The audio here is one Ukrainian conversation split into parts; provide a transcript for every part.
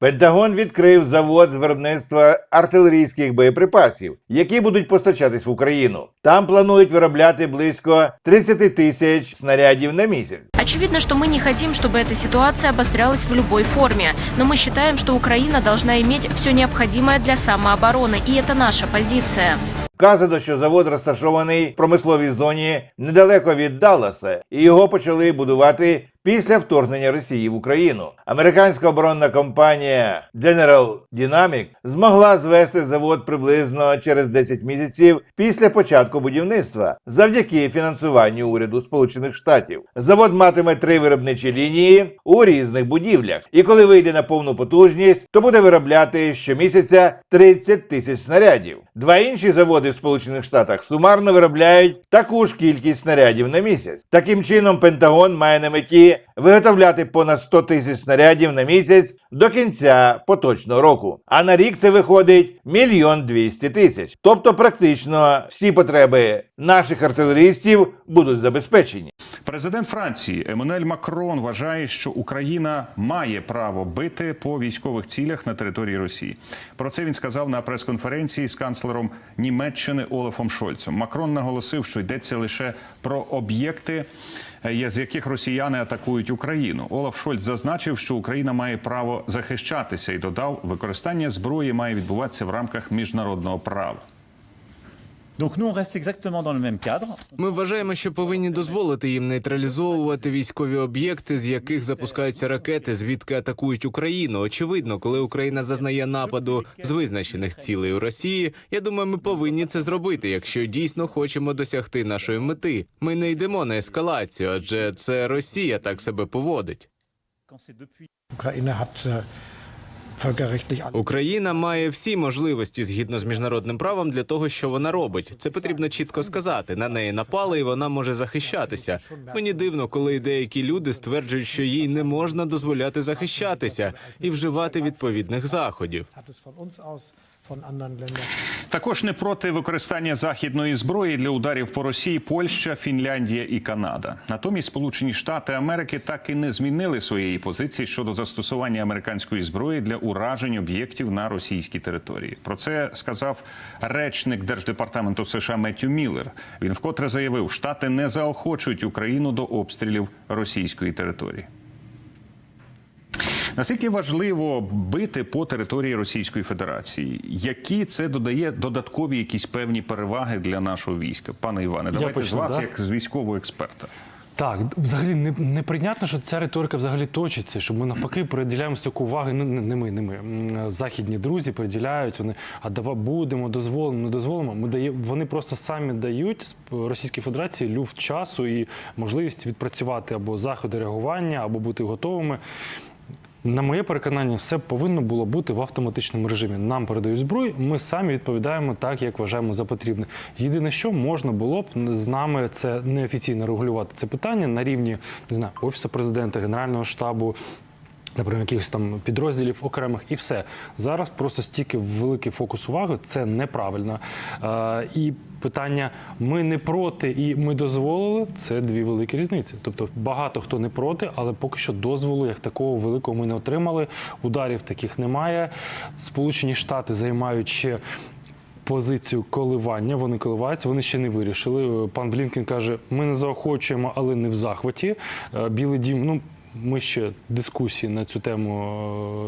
Пентагон відкрив завод з виробництва артилерійських боєприпасів, які будуть постачатись в Україну. Там планують виробляти близько 30 тисяч снарядів на місяць. Очевидно, что мы не хотим, чтобы эта ситуация обострялась в любой форме, но мы считаем, что Украина должна иметь все необходимое для самообороны, и это наша позиция. Вказано, що завод розташований в промисловій зоні недалеко від Далласа, і його почали будувати після вторгнення Росії в Україну. Американська оборонна компанія General Dynamic змогла звести завод приблизно через 10 місяців після початку будівництва завдяки фінансуванню уряду Сполучених Штатів. Завод матиме три виробничі лінії у різних будівлях, і коли вийде на повну потужність, то буде виробляти щомісяця 30 тисяч снарядів. Два інші заводи в Сполучених Штатах сумарно виробляють таку ж кількість снарядів на місяць. Таким чином, Пентагон має на меті виготовляти понад 100 тисяч снарядів на місяць до кінця поточного року. А на рік це виходить мільйон двісті тисяч. Тобто, практично всі потреби наших артилерістів будуть забезпечені. Президент Франції Еммануель Макрон вважає, що Україна має право бити по військових цілях на території Росії. Про це він сказав на прес-конференції з канцлером Німеччини Олафом Шольцем. Макрон наголосив, що йдеться лише про об'єкти, е, з яких росіяни атакують Україну. Олаф Шольц зазначив, що Україна має право захищатися і додав, використання зброї має відбуватися в рамках міжнародного права. Ми вважаємо, що повинні дозволити їм нейтралізовувати військові об'єкти, з яких запускаються ракети, звідки атакують Україну. Очевидно, коли Україна зазнає нападу з визначених цілей у Росії, я думаю, ми повинні це зробити, якщо дійсно хочемо досягти нашої мети. Ми не йдемо на ескалацію, адже це Росія так себе поводить. Quand Україна має всі можливості згідно з міжнародним правом для того, що вона робить. Це потрібно чітко сказати. На неї напали, і вона може захищатися. Мені дивно, коли деякі люди стверджують, що їй не можна дозволяти захищатися і вживати відповідних заходів. Також не проти використання західної зброї для ударів по Росії Польща, Фінляндія і Канада. Натомість Сполучені Штати Америки так і не змінили своєї позиції щодо застосування американської зброї для уражень об'єктів на російській території. Про це сказав речник держдепартаменту США Меттю Міллер. Він вкотре заявив, штати не заохочують Україну до обстрілів російської території. Наскільки важливо бити по території Російської Федерації? Які це додає додаткові якісь певні переваги для нашого війська? Пане Іване, давайте почну, з вас, да? як з військового експерта. Так, взагалі не, неприйнятно, що ця риторика взагалі точиться, що ми навпаки приділяємо стільки уваги. Не, не, не ми, не ми. Західні друзі приділяють. Вони а давай будемо, дозволимо, не дозволимо. Ми дає, вони просто самі дають Російській Федерації люфт часу і можливість відпрацювати або заходи реагування, або бути готовими. На моє переконання, все повинно було бути в автоматичному режимі. Нам передають зброю, ми самі відповідаємо так, як вважаємо за потрібне. Єдине, що можна було б з нами це неофіційно регулювати це питання на рівні не знаю, офісу президента, генерального штабу. Наприклад, якихось там підрозділів окремих і все зараз просто стільки великий фокус уваги це неправильно. Е, і питання ми не проти і ми дозволили це дві великі різниці. Тобто багато хто не проти, але поки що дозволу як такого великого ми не отримали. Ударів таких немає. Сполучені Штати займають ще. Позицію коливання, вони коливаються, вони ще не вирішили. Пан Блінкен каже: ми не заохочуємо, але не в захваті. Е, Білий дім, ну ми ще дискусії на цю тему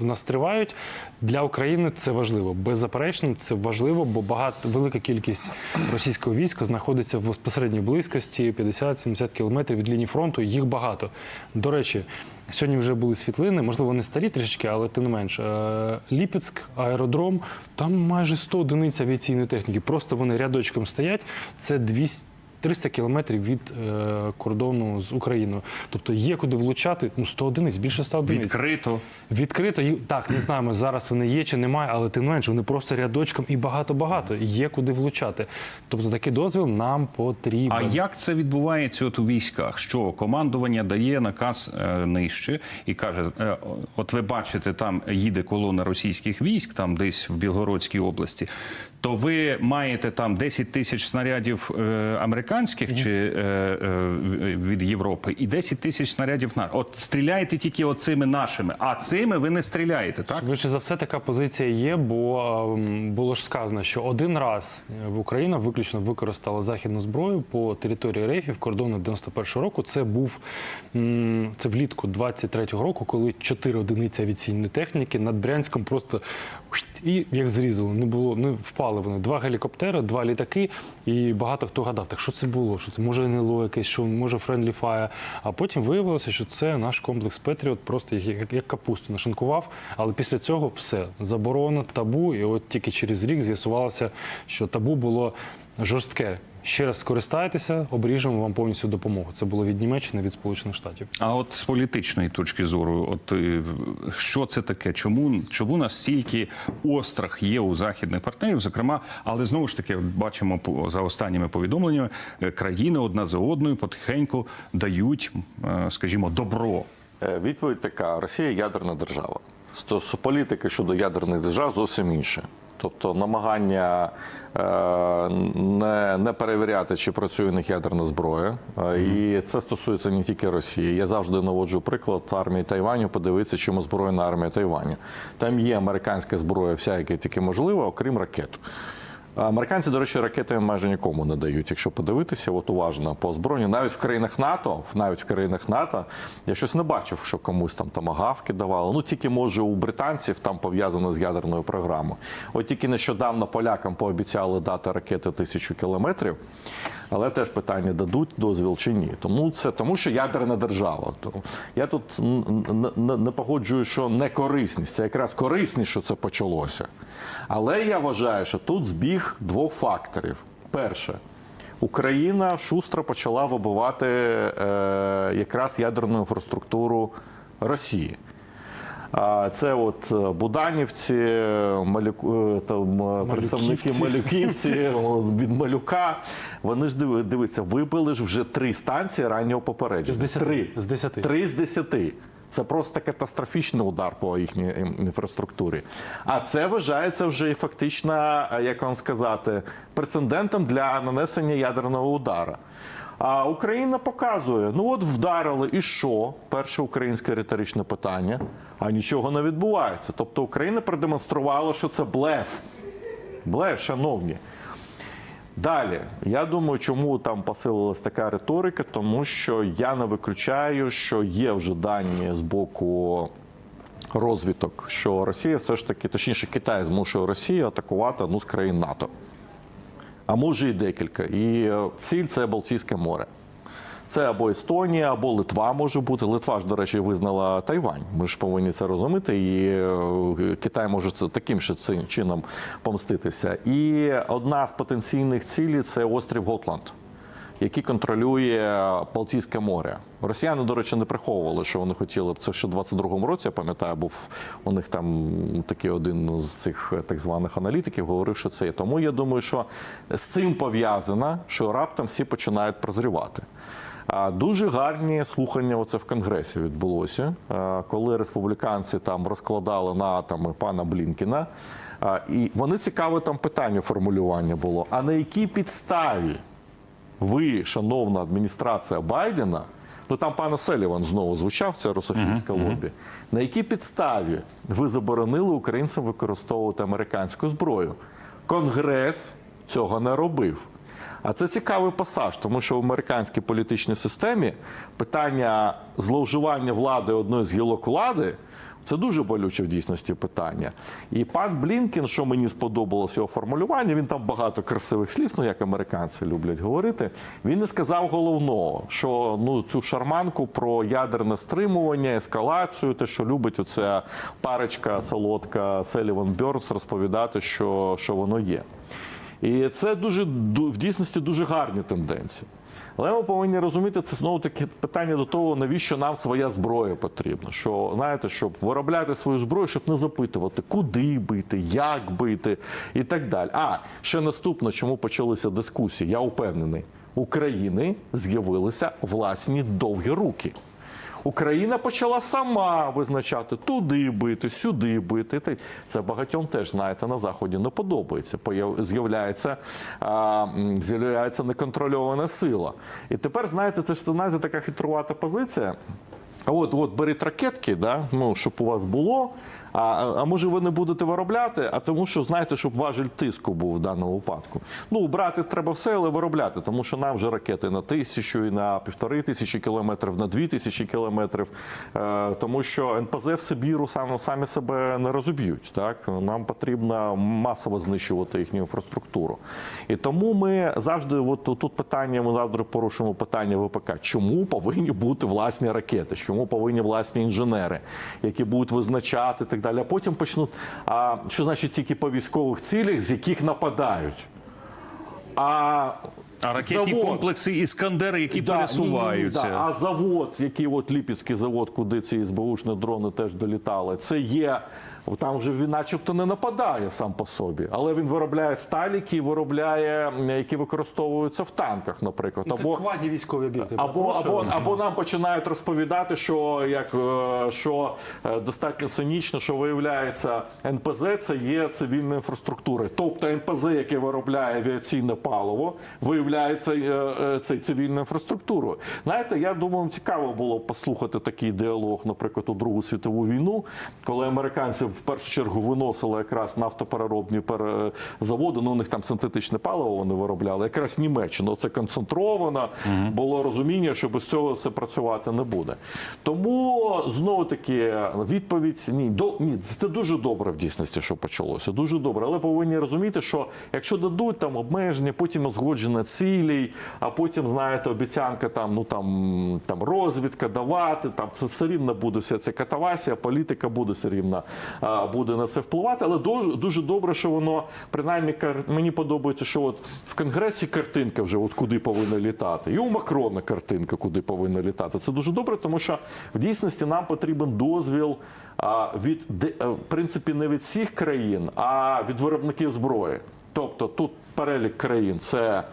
е, в нас тривають. Для України це важливо. Беззаперечно, це важливо, бо багато велика кількість російського війська знаходиться в безпосередній близькості 50-70 кілометрів від лінії фронту. Їх багато. До речі, сьогодні вже були світлини, можливо, не старі трішки, але тим не менш. Е, Ліпецьк, аеродром, там майже 100 одиниць авіаційної техніки. Просто вони рядочком стоять. Це 200 300 кілометрів від е, кордону з Україною. Тобто є куди влучати ну, 100 одиниць, більше 100 одиниць. Відкрито. Відкрито так, не знаємо, зараз вони є чи немає, але тим не менше вони просто рядочком і багато-багато. Є куди влучати. Тобто такий дозвіл нам потрібен. А як це відбувається от у військах? Що командування дає наказ е, нижче і каже: е, от ви бачите, там їде колона російських військ, там десь в Білгородській області. То ви маєте там 10 тисяч снарядів е, американських чи е, е, від Європи, і 10 тисяч снарядів на от стріляєте тільки оцими нашими, а цими ви не стріляєте, так? Швидше за все, така позиція є, бо ем, було ж сказано, що один раз в Україна виключно використала західну зброю по території Рейфі в кордону 91-го року. Це був це влітку 23-го року, коли чотири одиниці авіаційної техніки над Брянськом просто і як зрізало, не було, не впали вони. Два гелікоптери, два літаки, і багато хто гадав, так що це було? Що це може НЛО якесь, що може Friendly Fire. А потім виявилося, що це наш комплекс Петріот, просто їх як, як капусту нашинкував. Але після цього все заборона, табу. І от тільки через рік з'ясувалося, що табу було жорстке. Ще раз скористайтеся, обріжемо вам повністю допомогу. Це було від Німеччини, від Сполучених Штатів. А от з політичної точки зору, от е, що це таке? Чому чому настільки острах є у західних партнерів? Зокрема, але знову ж таки бачимо по- за останніми повідомленнями, е, країни одна за одною потихеньку дають, е, скажімо, добро. Відповідь така: Росія ядерна держава. Стос політики щодо ядерних держав зовсім інше. Тобто намагання е, не, не перевіряти, чи працює у них ядерна зброя. Е, І це стосується не тільки Росії. Я завжди наводжу приклад армії Тайваню, подивитися, чому зброєна армія Тайваню. Там є американська зброя, вся, яка тільки можлива, окрім ракет. Американці, до речі, ракети майже нікому не дають. Якщо подивитися, от уважно по озброєнню, навіть в країнах НАТО, навіть в країнах НАТО, я щось не бачив, що комусь там тамагавки давали. Ну тільки може у британців там пов'язано з ядерною програмою. От тільки нещодавно полякам пообіцяли дати ракети тисячу кілометрів. Але теж питання дадуть дозвіл чи ні. Тому це тому, що ядерна держава. Тому я тут не погоджую, що не корисність. Це якраз корисність, що це почалося. Але я вважаю, що тут збіг двох факторів. Перше, Україна шустро почала вибивати е, якраз ядерну інфраструктуру Росії. Це от е, Буданівці, Малюк, е, там, е, представники Малюківці. Від Малюка. Вони ж диви- дивіться, вибили ж вже три станції раннього попередження. З десяти. Три. З десяти. Три з десяти. Це просто катастрофічний удар по їхній інфраструктурі. А це вважається вже і фактично, як вам сказати, прецедентом для нанесення ядерного удара. А Україна показує: ну от вдарили, і що? Перше українське риторичне питання, а нічого не відбувається. Тобто Україна продемонструвала, що це блеф. Блеф, шановні. Далі, я думаю, чому там посилилась така риторика, тому що я не виключаю, що є вже дані з боку розвиток, що Росія все ж таки, точніше, Китай змушує Росію атакувати одну з країн НАТО. А може і декілька. І е, ціль це Балтійське море. Це або Естонія, або Литва може бути. Литва ж, до речі, визнала Тайвань. Ми ж повинні це розуміти. І е, Китай може це таким же чином помститися. І одна з потенційних цілей це острів Готланд, який контролює Балтійське море. Росіяни, до речі, не приховували, що вони хотіли б це ще в 22-му році. Я пам'ятаю, був у них там такий один з цих так званих аналітиків, говорив, що це є. Тому я думаю, що з цим пов'язано, що раптом всі починають прозрівати. А Дуже гарні слухання оце в Конгресі відбулося, коли республіканці там розкладали на атоми пана Блінкіна. І вони цікаве там питання формулювання було. А на якій підставі ви, шановна адміністрація Байдена, ну там пан Селіван знову звучав, це русофільське лобі. На якій підставі ви заборонили українцям використовувати американську зброю? Конгрес цього не робив. А це цікавий пасаж, тому що в американській політичній системі питання зловживання влади одної з гілок влади це дуже болюче в дійсності питання. І пан Блінкін, що мені сподобалось його формулювання, він там багато красивих слів, ну як американці люблять говорити. Він не сказав головного, що ну цю шарманку про ядерне стримування, ескалацію, те, що любить оця парочка солодка Селіван Бьорнс розповідати, що, що воно є. І це дуже ду- в дійсності дуже гарні тенденції. Але ми повинні розуміти, це знову таки питання до того, навіщо нам своя зброя потрібна. Що знаєте, щоб виробляти свою зброю, щоб не запитувати, куди бити, як бити і так далі. А ще наступне, чому почалися дискусії, я упевнений, України з'явилися власні довгі руки. Україна почала сама визначати туди бити, сюди бити. Це багатьом теж знаєте на заході не подобається. З'являється з'являється неконтрольована сила. І тепер знаєте, це ж знаєте така хитрувата позиція. А от, от беріть ракетки, да, ну, щоб у вас було. А, а може ви не будете виробляти, а тому що знаєте, щоб важель тиску був в даному випадку. Ну, брати треба все, але виробляти, тому що нам вже ракети на тисячу і на півтори тисячі кілометрів, на дві тисячі кілометрів. Е, тому що НПЗ в Сибіру сам, самі себе не розоб'ють. Так? Нам потрібно масово знищувати їхню інфраструктуру. І тому ми завжди, от тут питання, ми завжди порушуємо питання ВПК. Чому повинні бути власні ракети? Чому повинні власні інженери, які будуть визначати і так далі? А потім почнуть. А що значить тільки по військових цілях, з яких нападають? А А ракетні завод- комплекси Іскандери, які Да, пересуваються. ні, ні, да. А завод, який от Ліпецький завод, куди ці СБУшні дрони теж долітали, це є. Там вже він начебто не нападає сам по собі, але він виробляє сталь, які виробляє, які використовуються в танках, наприклад. Або, квазі військові об'єкти. або, або, або нам починають розповідати, що як е, що е, достатньо цинічно, що виявляється, НПЗ це є цивільна інфраструктура. Тобто НПЗ, яке виробляє авіаційне паливо, виявляється е, е, це цивільною інфраструктурою. Знаєте, я думаю, цікаво було послухати такий діалог, наприклад, у Другу світову війну, коли американці в першу чергу виносили якраз нафтопереробні пере- заводи. Ну у них там синтетичне паливо вони виробляли. Якраз Німеччина це концентровано. Було розуміння, що без цього все працювати не буде. Тому знову таки відповідь ні, до ні, це дуже добре в дійсності, що почалося. Дуже добре. Але повинні розуміти, що якщо дадуть там обмеження, потім узгодження цілей, а потім знаєте, обіцянка там, ну там там розвідка давати, там це все рівно буде вся ця катавасія, політика буде все рівно буде на це впливати. Але дуже, добре, що воно принаймні мені подобається, що от в конгресі картинка вже от куди повинна літати, і у Макрона картинка, куди повинна літати. Це дуже добре, тому що в дійсності нам потрібен дозвіл від е, в принципі не від всіх країн, а від виробників зброї. Тобто тут перелік країн це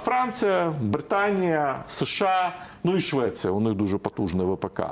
Франція, Британія, США, ну і Швеція. У них дуже потужний ВПК.